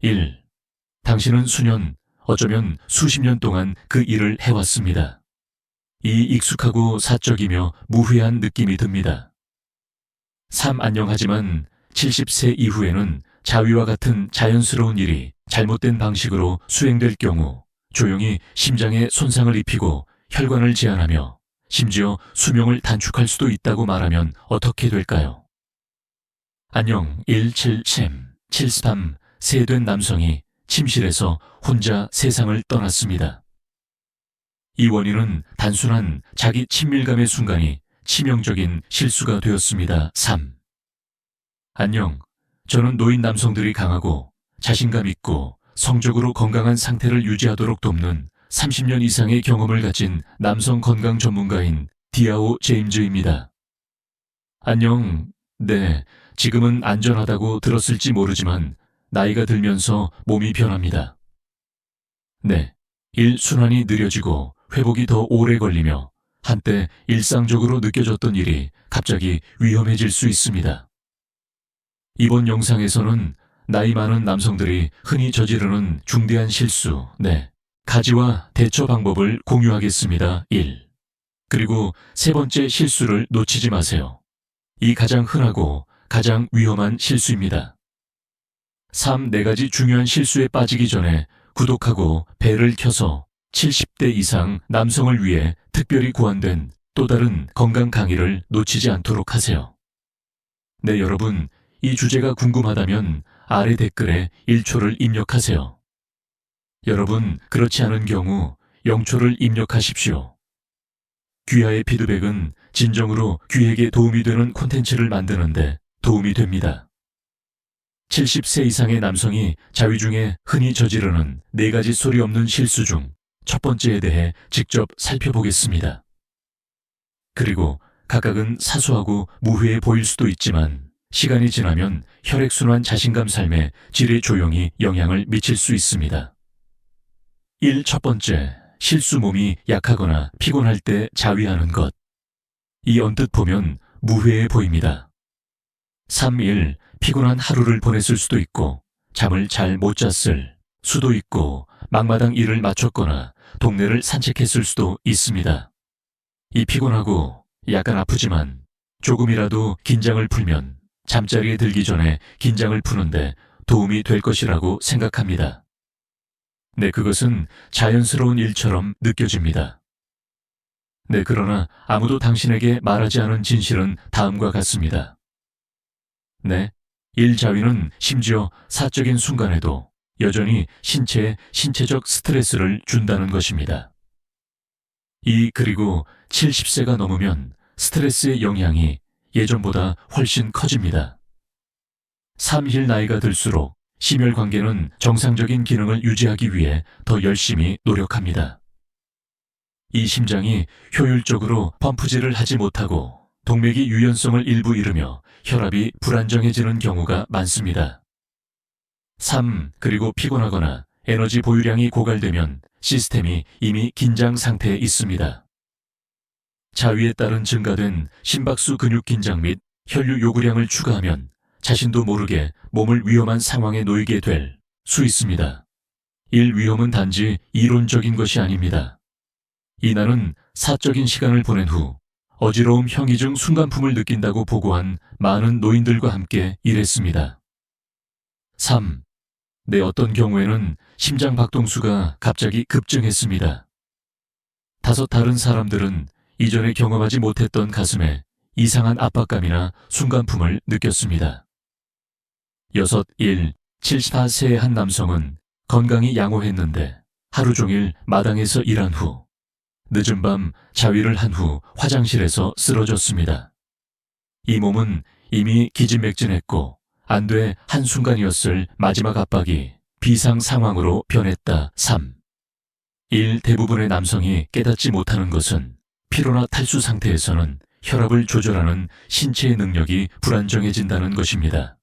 1. 당신은 수년, 어쩌면 수십 년 동안 그 일을 해왔습니다. 이 익숙하고 사적이며 무회한 느낌이 듭니다. 3. 안녕하지만 70세 이후에는 자위와 같은 자연스러운 일이 잘못된 방식으로 수행될 경우 조용히 심장에 손상을 입히고 혈관을 제한하며 심지어 수명을 단축할 수도 있다고 말하면 어떻게 될까요? 안녕 177 73 세된 남성이 침실에서 혼자 세상을 떠났습니다. 이 원인은 단순한 자기 친밀감의 순간이 치명적인 실수가 되었습니다. 3. 안녕. 저는 노인 남성들이 강하고 자신감 있고 성적으로 건강한 상태를 유지하도록 돕는 30년 이상의 경험을 가진 남성 건강 전문가인 디아오 제임즈입니다. 안녕. 네. 지금은 안전하다고 들었을지 모르지만 나이가 들면서 몸이 변합니다. 네. 일순환이 느려지고 회복이 더 오래 걸리며 한때 일상적으로 느껴졌던 일이 갑자기 위험해질 수 있습니다. 이번 영상에서는 나이 많은 남성들이 흔히 저지르는 중대한 실수, 네. 가지와 대처 방법을 공유하겠습니다. 1. 그리고 세 번째 실수를 놓치지 마세요. 이 가장 흔하고 가장 위험한 실수입니다. 3. 네 가지 중요한 실수에 빠지기 전에 구독하고 벨을 켜서 70대 이상 남성을 위해 특별히 고안된 또 다른 건강 강의를 놓치지 않도록 하세요. 네, 여러분, 이 주제가 궁금하다면 아래 댓글에 1초를 입력하세요. 여러분, 그렇지 않은 경우 0초를 입력하십시오. 귀하의 피드백은 진정으로 귀에게 도움이 되는 콘텐츠를 만드는데 도움이 됩니다. 70세 이상의 남성이 자위 중에 흔히 저지르는 네 가지 소리 없는 실수 중 첫 번째에 대해 직접 살펴보겠습니다. 그리고 각각은 사소하고 무회해 보일 수도 있지만 시간이 지나면 혈액순환 자신감 삶에 질에 조용히 영향을 미칠 수 있습니다. 1. 첫 번째, 실수 몸이 약하거나 피곤할 때 자위하는 것. 이 언뜻 보면 무회해 보입니다. 3. 1. 피곤한 하루를 보냈을 수도 있고 잠을 잘 못 잤을 수도 있고 막마당 일을 마쳤거나 동네를 산책했을 수도 있습니다. 이 피곤하고 약간 아프지만 조금이라도 긴장을 풀면 잠자리에 들기 전에 긴장을 푸는데 도움이 될 것이라고 생각합니다. 네, 그것은 자연스러운 일처럼 느껴집니다. 네, 그러나 아무도 당신에게 말하지 않은 진실은 다음과 같습니다. 네, 일자위는 심지어 사적인 순간에도 여전히 신체에 신체적 스트레스를 준다는 것입니다. 이 그리고 70세가 넘으면 스트레스의 영향이 예전보다 훨씬 커집니다. 3일 나이가 들수록 심혈 관계는 정상적인 기능을 유지하기 위해 더 열심히 노력합니다. 이 심장이 효율적으로 펌프질을 하지 못하고 동맥이 유연성을 일부 잃으며 혈압이 불안정해지는 경우가 많습니다. 3. 그리고 피곤하거나 에너지 보유량이 고갈되면 시스템이 이미 긴장 상태에 있습니다. 자위에 따른 증가된 심박수 근육 긴장 및 혈류 요구량을 추가하면 자신도 모르게 몸을 위험한 상황에 놓이게 될 수 있습니다. 일 위험은 단지 이론적인 것이 아닙니다. 이날은 사적인 시간을 보낸 후 어지러움 형이증 순간품을 느낀다고 보고한 많은 노인들과 함께 일했습니다. 3. 내 어떤 경우에는 심장 박동수가 갑자기 급증했습니다. 다섯 다른 사람들은 이전에 경험하지 못했던 가슴에 이상한 압박감이나 순간품을 느꼈습니다. 여섯 일 74세의 한 남성은 건강이 양호했는데 하루 종일 마당에서 일한 후 늦은 밤 자위를 한 후 화장실에서 쓰러졌습니다. 이 몸은 이미 기진맥진했고 안 돼 한순간이었을 마지막 압박이 비상 상황으로 변했다. 3. 1. 대부분의 남성이 깨닫지 못하는 것은 피로나 탈수 상태에서는 혈압을 조절하는 신체의 능력이 불안정해진다는 것입니다.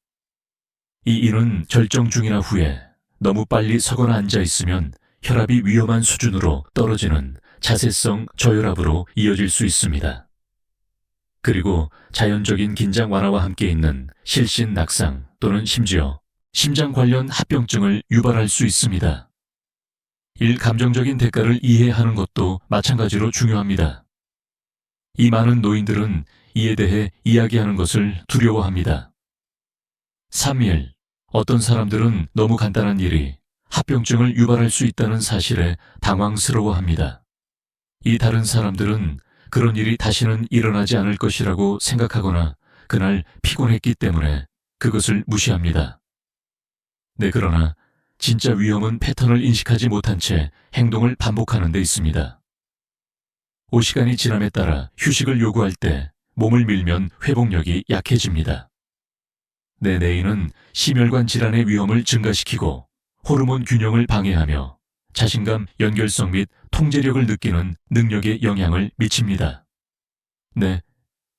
이 일은 절정 중이나 후에 너무 빨리 서거나 앉아 있으면 혈압이 위험한 수준으로 떨어지는 자세성 저혈압으로 이어질 수 있습니다. 그리고 자연적인 긴장 완화와 함께 있는 실신 낙상 또는 심지어 심장 관련 합병증을 유발할 수 있습니다. 일 감정적인 대가를 이해하는 것도 마찬가지로 중요합니다. 이 많은 노인들은 이에 대해 이야기하는 것을 두려워합니다. 3일. 어떤 사람들은 너무 간단한 일이 합병증을 유발할 수 있다는 사실에 당황스러워합니다. 이 다른 사람들은 그런 일이 다시는 일어나지 않을 것이라고 생각하거나 그날 피곤했기 때문에 그것을 무시합니다. 네, 그러나 진짜 위험은 패턴을 인식하지 못한 채 행동을 반복하는 데 있습니다. 오 시간이 지남에 따라 휴식을 요구할 때 몸을 밀면 회복력이 약해집니다. 내 뇌인은 심혈관 질환의 위험을 증가시키고 호르몬 균형을 방해하며 자신감, 연결성 및 통제력을 느끼는 능력에 영향을 미칩니다. 네.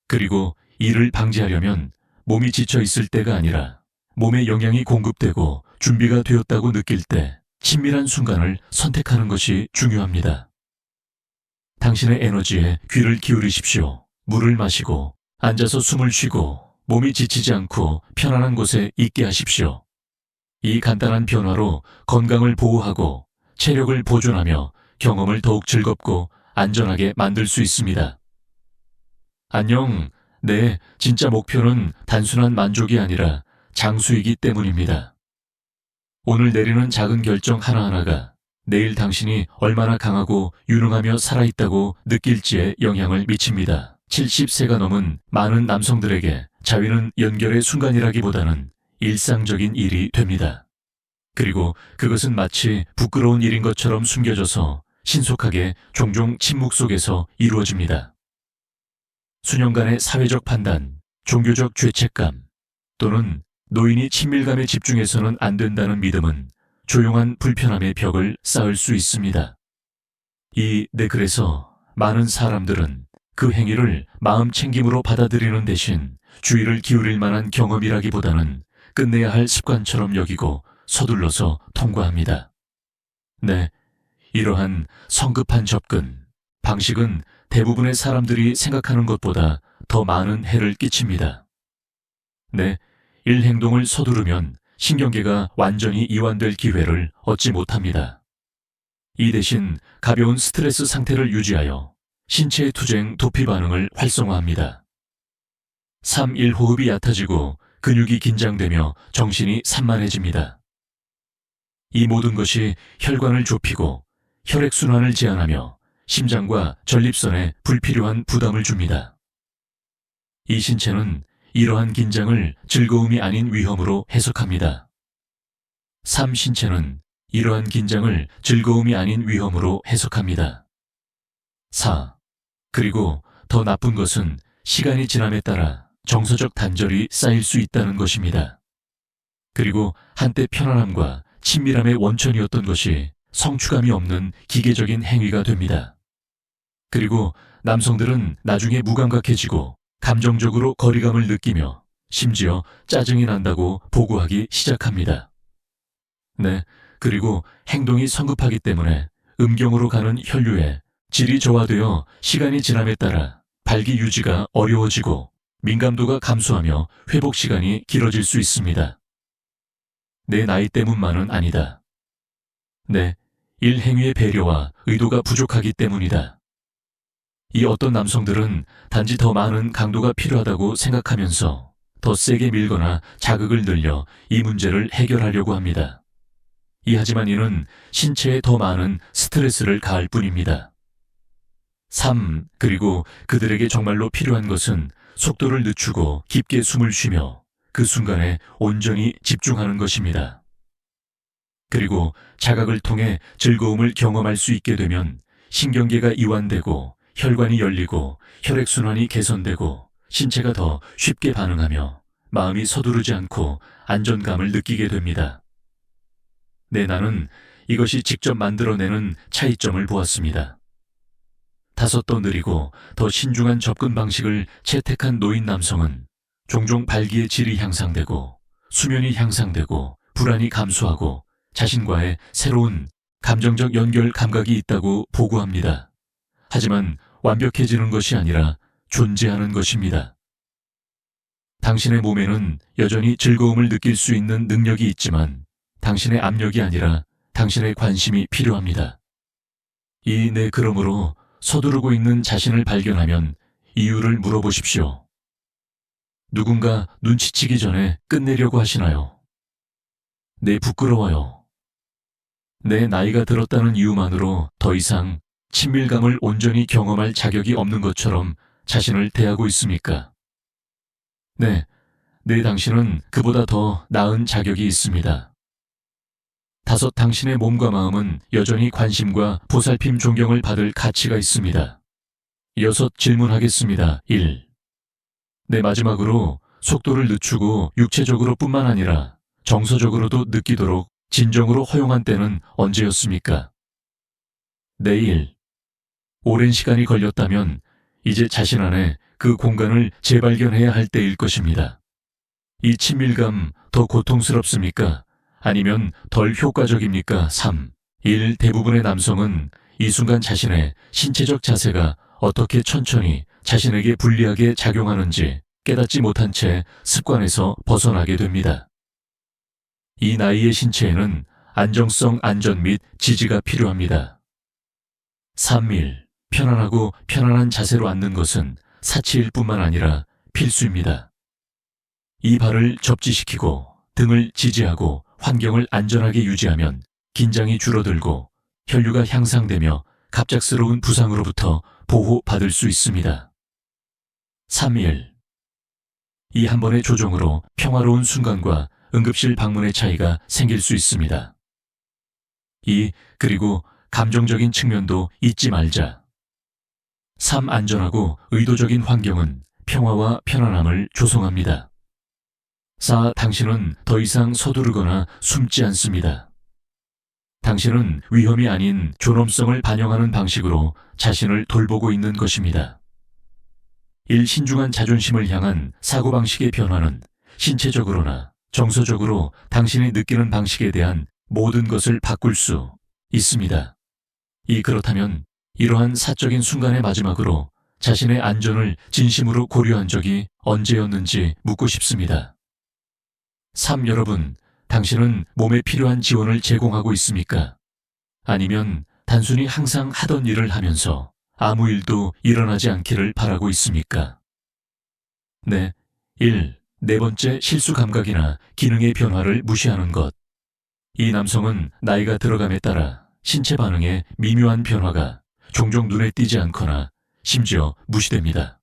그리고 이를 방지하려면 몸이 지쳐 있을 때가 아니라 몸에 영양이 공급되고 준비가 되었다고 느낄 때 친밀한 순간을 선택하는 것이 중요합니다. 당신의 에너지에 귀를 기울이십시오. 물을 마시고 앉아서 숨을 쉬고 몸이 지치지 않고 편안한 곳에 있게 하십시오. 이 간단한 변화로 건강을 보호하고 체력을 보존하며 경험을 더욱 즐겁고 안전하게 만들 수 있습니다. 안녕. 네, 진짜 목표는 단순한 만족이 아니라 장수이기 때문입니다. 오늘 내리는 작은 결정 하나하나가 내일 당신이 얼마나 강하고 유능하며 살아있다고 느낄지에 영향을 미칩니다. 70세가 넘은 많은 남성들에게 자위는 연결의 순간이라기보다는 일상적인 일이 됩니다. 그리고 그것은 마치 부끄러운 일인 것처럼 숨겨져서 신속하게 종종 침묵 속에서 이루어집니다. 수년간의 사회적 판단, 종교적 죄책감 또는 노인이 친밀감에 집중해서는 안 된다는 믿음은 조용한 불편함의 벽을 쌓을 수 있습니다. 이, 네, 그래서 많은 사람들은 그 행위를 마음 챙김으로 받아들이는 대신 주의를 기울일 만한 경험이라기보다는 끝내야 할 습관처럼 여기고 서둘러서 통과합니다. 네, 이러한 성급한 접근, 방식은 대부분의 사람들이 생각하는 것보다 더 많은 해를 끼칩니다. 네, 일 행동을 서두르면 신경계가 완전히 이완될 기회를 얻지 못합니다. 이 대신 가벼운 스트레스 상태를 유지하여 신체 투쟁 도피 반응을 활성화합니다. 3-1 호흡이 얕아지고 근육이 긴장되며 정신이 산만해집니다. 이 모든 것이 혈관을 좁히고 혈액순환을 제한하며 심장과 전립선에 불필요한 부담을 줍니다. 이 신체는 이러한 긴장을 즐거움이 아닌 위험으로 해석합니다. 3. 신체는 이러한 긴장을 즐거움이 아닌 위험으로 해석합니다. 4. 그리고 더 나쁜 것은 시간이 지남에 따라 정서적 단절이 쌓일 수 있다는 것입니다. 그리고 한때 편안함과 친밀함의 원천이었던 것이 성취감이 없는 기계적인 행위가 됩니다. 그리고 남성들은 나중에 무감각해지고 감정적으로 거리감을 느끼며 심지어 짜증이 난다고 보고하기 시작합니다. 네, 그리고 행동이 성급하기 때문에 음경으로 가는 혈류에 질이 저하되어 시간이 지남에 따라 발기 유지가 어려워지고 민감도가 감소하며 회복 시간이 길어질 수 있습니다. 내 나이 때문만은 아니다. 네, 일행위의 배려와 의도가 부족하기 때문이다. 이 어떤 남성들은 단지 더 많은 강도가 필요하다고 생각하면서 더 세게 밀거나 자극을 늘려 이 문제를 해결하려고 합니다. 이 하지만 이는 신체에 더 많은 스트레스를 가할 뿐입니다. 3. 그리고 그들에게 정말로 필요한 것은 속도를 늦추고 깊게 숨을 쉬며 그 순간에 온전히 집중하는 것입니다. 그리고 자각을 통해 즐거움을 경험할 수 있게 되면 신경계가 이완되고 혈관이 열리고 혈액순환이 개선되고 신체가 더 쉽게 반응하며 마음이 서두르지 않고 안전감을 느끼게 됩니다. 내 나는 이것이 직접 만들어내는 차이점을 보았습니다. 다섯 더 느리고 더 신중한 접근 방식을 채택한 노인 남성은 종종 발기의 질이 향상되고 수면이 향상되고 불안이 감소하고 자신과의 새로운 감정적 연결 감각이 있다고 보고합니다. 하지만 완벽해지는 것이 아니라 존재하는 것입니다. 당신의 몸에는 여전히 즐거움을 느낄 수 있는 능력이 있지만 당신의 압력이 아니라 당신의 관심이 필요합니다. 이네 그러므로 서두르고 있는 자신을 발견하면 이유를 물어보십시오. 누군가 눈치치기 전에 끝내려고 하시나요? 네, 부끄러워요. 내 나이가 들었다는 이유만으로 더 이상 친밀감을 온전히 경험할 자격이 없는 것처럼 자신을 대하고 있습니까? 네, 네 당신은 그보다 더 나은 자격이 있습니다. 다섯 당신의 몸과 마음은 여전히 관심과 보살핌 존경을 받을 가치가 있습니다. 여섯 질문하겠습니다. 1. 네, 마지막으로 속도를 늦추고 육체적으로 뿐만 아니라 정서적으로도 느끼도록 진정으로 허용한 때는 언제였습니까? 내일. 오랜 시간이 걸렸다면 이제 자신 안에 그 공간을 재발견해야 할 때일 것입니다. 이 친밀감 더 고통스럽습니까? 아니면 덜 효과적입니까? 3. 1. 대부분의 남성은 이 순간 자신의 신체적 자세가 어떻게 천천히 자신에게 불리하게 작용하는지 깨닫지 못한 채 습관에서 벗어나게 됩니다. 이 나이의 신체에는 안정성, 안전 및 지지가 필요합니다. 3일 편안하고 편안한 자세로 앉는 것은 사치일 뿐만 아니라 필수입니다. 이 발을 접지시키고 등을 지지하고 환경을 안전하게 유지하면 긴장이 줄어들고 혈류가 향상되며 갑작스러운 부상으로부터 보호받을 수 있습니다. 3일 이 한 번의 조정으로 평화로운 순간과 응급실 방문의 차이가 생길 수 있습니다. 2. 그리고 감정적인 측면도 잊지 말자. 3. 안전하고 의도적인 환경은 평화와 편안함을 조성합니다. 4. 당신은 더 이상 서두르거나 숨지 않습니다. 당신은 위험이 아닌 존엄성을 반영하는 방식으로 자신을 돌보고 있는 것입니다. 1. 신중한 자존심을 향한 사고방식의 변화는 신체적으로나 정서적으로 당신이 느끼는 방식에 대한 모든 것을 바꿀 수 있습니다. 이 그렇다면 이러한 사적인 순간의 마지막으로 자신의 안전을 진심으로 고려한 적이 언제였는지 묻고 싶습니다. 3. 여러분, 당신은 몸에 필요한 지원을 제공하고 있습니까? 아니면 단순히 항상 하던 일을 하면서 아무 일도 일어나지 않기를 바라고 있습니까? 네. 1. 네 번째 실수 감각이나 기능의 변화를 무시하는 것. 이 남성은 나이가 들어감에 따라 신체 반응에 미묘한 변화가 종종 눈에 띄지 않거나 심지어 무시됩니다.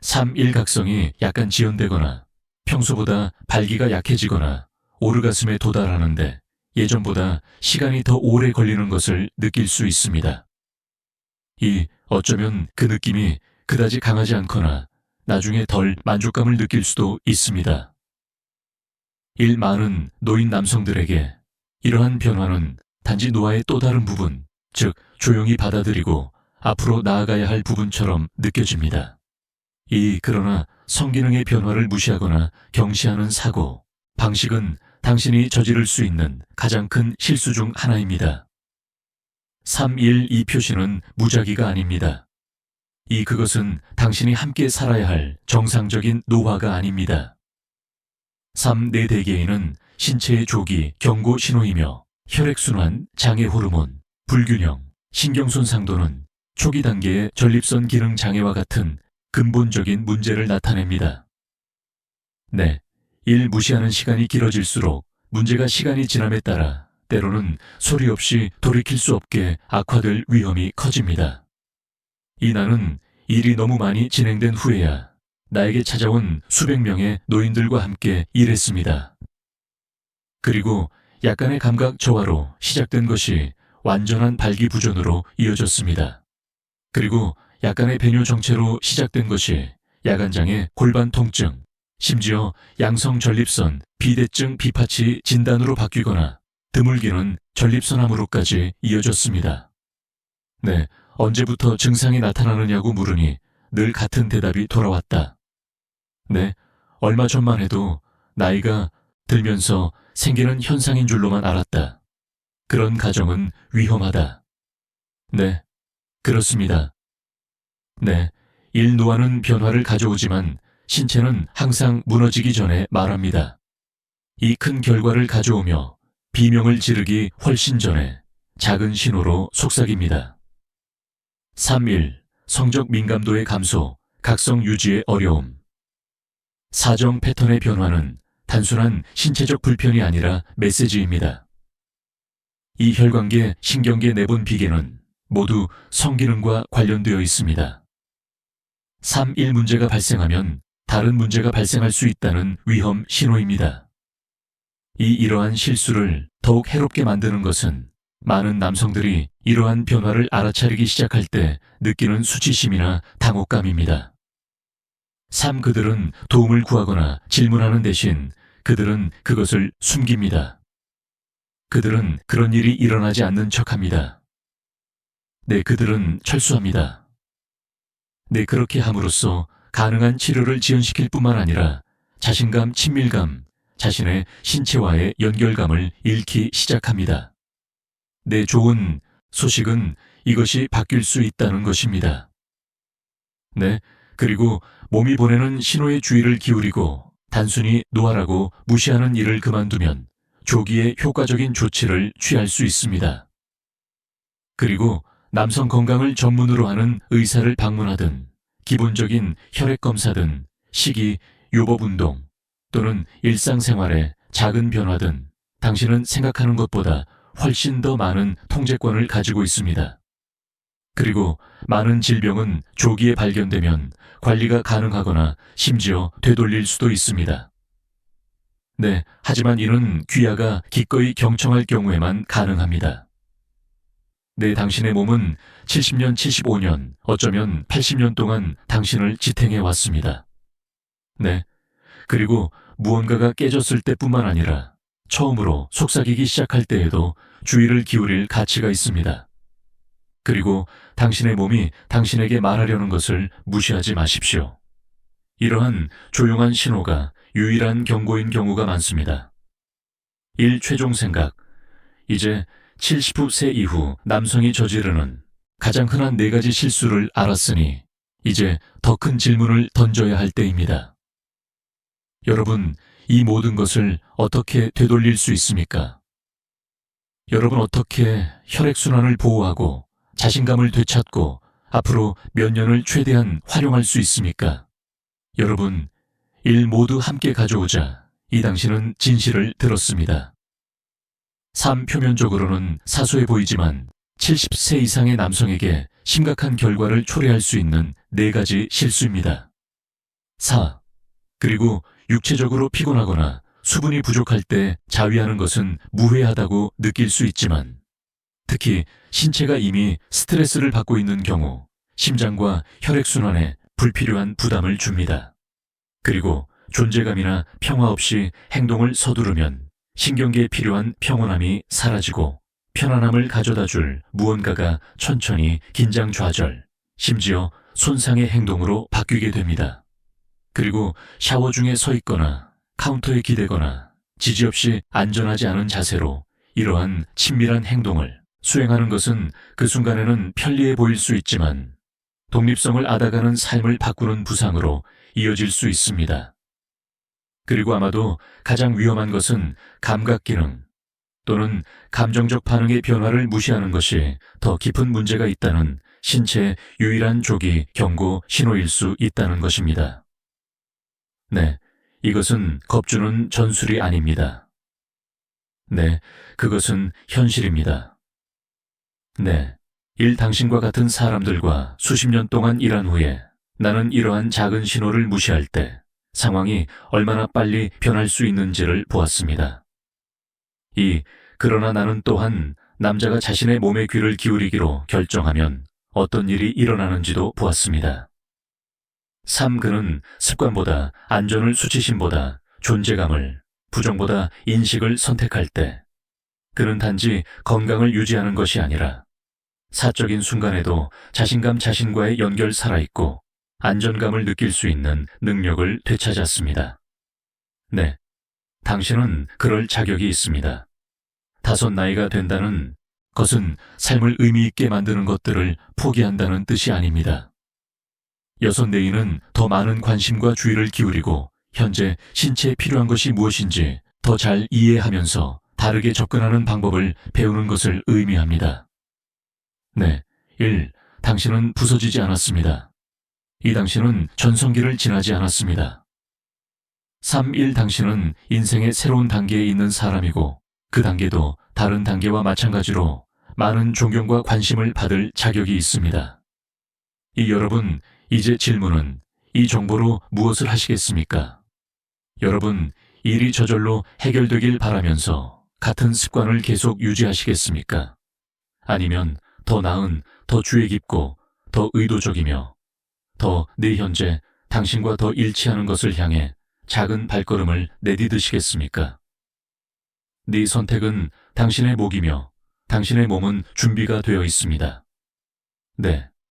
3. 일각성이 약간 지연되거나 평소보다 발기가 약해지거나 오르가슴에 도달하는데 예전보다 시간이 더 오래 걸리는 것을 느낄 수 있습니다. 이 어쩌면 그 느낌이 그다지 강하지 않거나 나중에 덜 만족감을 느낄 수도 있습니다. 일 많은 노인 남성들에게 이러한 변화는 단지 노화의 또 다른 부분, 즉 조용히 받아들이고 앞으로 나아가야 할 부분처럼 느껴집니다. 이 그러나 성기능의 변화를 무시하거나 경시하는 사고, 방식은 당신이 저지를 수 있는 가장 큰 실수 중 하나입니다. 3.1이 표시는 무작위가 아닙니다. 이 그것은 당신이 함께 살아야 할 정상적인 노화가 아닙니다. 3. 내 대개인은 신체의 조기, 경고 신호이며 혈액순환, 장애 호르몬, 불균형, 신경손상도는 초기 단계의 전립선 기능 장애와 같은 근본적인 문제를 나타냅니다. 네. 일 무시하는 시간이 길어질수록 문제가 시간이 지남에 따라 때로는 소리 없이 돌이킬 수 없게 악화될 위험이 커집니다. 이나는 일이 너무 많이 진행된 후에야 나에게 찾아온 수백 명의 노인들과 함께 일했습니다. 그리고 약간의 감각 저하로 시작된 것이 완전한 발기부전으로 이어졌습니다. 그리고 약간의 배뇨 정체로 시작된 것이 야간장애 골반 통증, 심지어 양성 전립선, 비대증 비파치 진단으로 바뀌거나 드물게는 전립선암으로까지 이어졌습니다. 네, 언제부터 증상이 나타나느냐고 물으니 늘 같은 대답이 돌아왔다. 네, 얼마 전만 해도 나이가 들면서 생기는 현상인 줄로만 알았다. 그런 가정은 위험하다. 네, 그렇습니다. 네, 일 노화는 변화를 가져오지만 신체는 항상 무너지기 전에 말합니다. 이 큰 결과를 가져오며 비명을 지르기 훨씬 전에 작은 신호로 속삭입니다. 3.1. 성적 민감도의 감소, 각성 유지의 어려움. 사정 패턴의 변화는 단순한 신체적 불편이 아니라 메시지입니다. 이 혈관계, 신경계 내분 비계는 모두 성기능과 관련되어 있습니다. 3.1 문제가 발생하면 다른 문제가 발생할 수 있다는 위험 신호입니다. 이 이러한 실수를 더욱 해롭게 만드는 것은 많은 남성들이 이러한 변화를 알아차리기 시작할 때 느끼는 수치심이나 당혹감입니다. 3. 그들은 도움을 구하거나 질문하는 대신 그들은 그것을 숨깁니다. 그들은 그런 일이 일어나지 않는 척 합니다. 네, 그들은 철수합니다. 네, 그렇게 함으로써 가능한 치료를 지연시킬 뿐만 아니라 자신감, 친밀감, 자신의 신체와의 연결감을 잃기 시작합니다. 네, 좋은 소식은 이것이 바뀔 수 있다는 것입니다. 네, 그리고 몸이 보내는 신호에 주의를 기울이고 단순히 노화라고 무시하는 일을 그만두면 조기에 효과적인 조치를 취할 수 있습니다. 그리고 남성 건강을 전문으로 하는 의사를 방문하든 기본적인 혈액 검사든 식이, 요법 운동 또는 일상생활의 작은 변화든 당신은 생각하는 것보다 훨씬 더 많은 통제권을 가지고 있습니다. 그리고 많은 질병은 조기에 발견되면 관리가 가능하거나 심지어 되돌릴 수도 있습니다. 네, 하지만 이는 귀하가 기꺼이 경청할 경우에만 가능합니다. 네, 당신의 몸은 70년, 75년, 어쩌면 80년 동안 당신을 지탱해 왔습니다. 네, 그리고 무언가가 깨졌을 때뿐만 아니라 처음으로 속삭이기 시작할 때에도 주의를 기울일 가치가 있습니다. 그리고 당신의 몸이 당신에게 말하려는 것을 무시하지 마십시오. 이러한 조용한 신호가 유일한 경고인 경우가 많습니다. 1. 최종 생각. 이제 70세 이후 남성이 저지르는 가장 흔한 네 가지 실수를 알았으니 이제 더 큰 질문을 던져야 할 때입니다. 여러분, 이 모든 것을 어떻게 되돌릴 수 있습니까? 여러분 어떻게 혈액순환을 보호하고 자신감을 되찾고 앞으로 몇 년을 최대한 활용할 수 있습니까? 여러분, 일 모두 함께 가져오자 이 당신은 진실을 들었습니다. 3. 표면적으로는 사소해 보이지만 70세 이상의 남성에게 심각한 결과를 초래할 수 있는 네 가지 실수입니다. 4. 그리고 육체적으로 피곤하거나 수분이 부족할 때 자위하는 것은 무해하다고 느낄 수 있지만 특히 신체가 이미 스트레스를 받고 있는 경우 심장과 혈액순환에 불필요한 부담을 줍니다. 그리고 존재감이나 평화 없이 행동을 서두르면 신경계에 필요한 평온함이 사라지고 편안함을 가져다 줄 무언가가 천천히 긴장 좌절, 심지어 손상의 행동으로 바뀌게 됩니다. 그리고 샤워 중에 서 있거나 카운터에 기대거나 지지 없이 안전하지 않은 자세로 이러한 친밀한 행동을 수행하는 것은 그 순간에는 편리해 보일 수 있지만 독립성을 앗아가는 삶을 바꾸는 부상으로 이어질 수 있습니다. 그리고 아마도 가장 위험한 것은 감각 기능 또는 감정적 반응의 변화를 무시하는 것이 더 깊은 문제가 있다는 신체의 유일한 조기 경고 신호일 수 있다는 것입니다. 네, 이것은 겁주는 전술이 아닙니다. 네, 그것은 현실입니다. 네, 일 당신과 같은 사람들과 수십 년 동안 일한 후에 나는 이러한 작은 신호를 무시할 때 상황이 얼마나 빨리 변할 수 있는지를 보았습니다. 이, 그러나 나는 또한 남자가 자신의 몸에 귀를 기울이기로 결정하면 어떤 일이 일어나는지도 보았습니다. 3. 그는 습관보다 안전을 수치심보다 존재감을, 부정보다 인식을 선택할 때 그는 단지 건강을 유지하는 것이 아니라 사적인 순간에도 자신감 자신과의 연결 살아있고 안전감을 느낄 수 있는 능력을 되찾았습니다. 네. 당신은 그럴 자격이 있습니다. 다섯 나이가 된다는 것은 삶을 의미 있게 만드는 것들을 포기한다는 뜻이 아닙니다. 여섯 네이는 더 많은 관심과 주의를 기울이고 현재 신체에 필요한 것이 무엇인지 더 잘 이해하면서 다르게 접근하는 방법을 배우는 것을 의미합니다. 네. 1. 당신은 부서지지 않았습니다. 이 당신은 전성기를 지나지 않았습니다. 3. 1. 당신은 인생의 새로운 단계에 있는 사람이고 그 단계도 다른 단계와 마찬가지로 많은 존경과 관심을 받을 자격이 있습니다. 이 여러분, 이제 질문은 이 정보로 무엇을 하시겠습니까? 여러분, 일이 저절로 해결되길 바라면서 같은 습관을 계속 유지하시겠습니까? 아니면 더 나은, 더 주의 깊고, 더 의도적이며, 더 내 현재 당신과 더 일치하는 것을 향해 작은 발걸음을 내디드시겠습니까? 네 선택은 당신의 목이며 당신의 몸은 준비가 되어 있습니다. 네.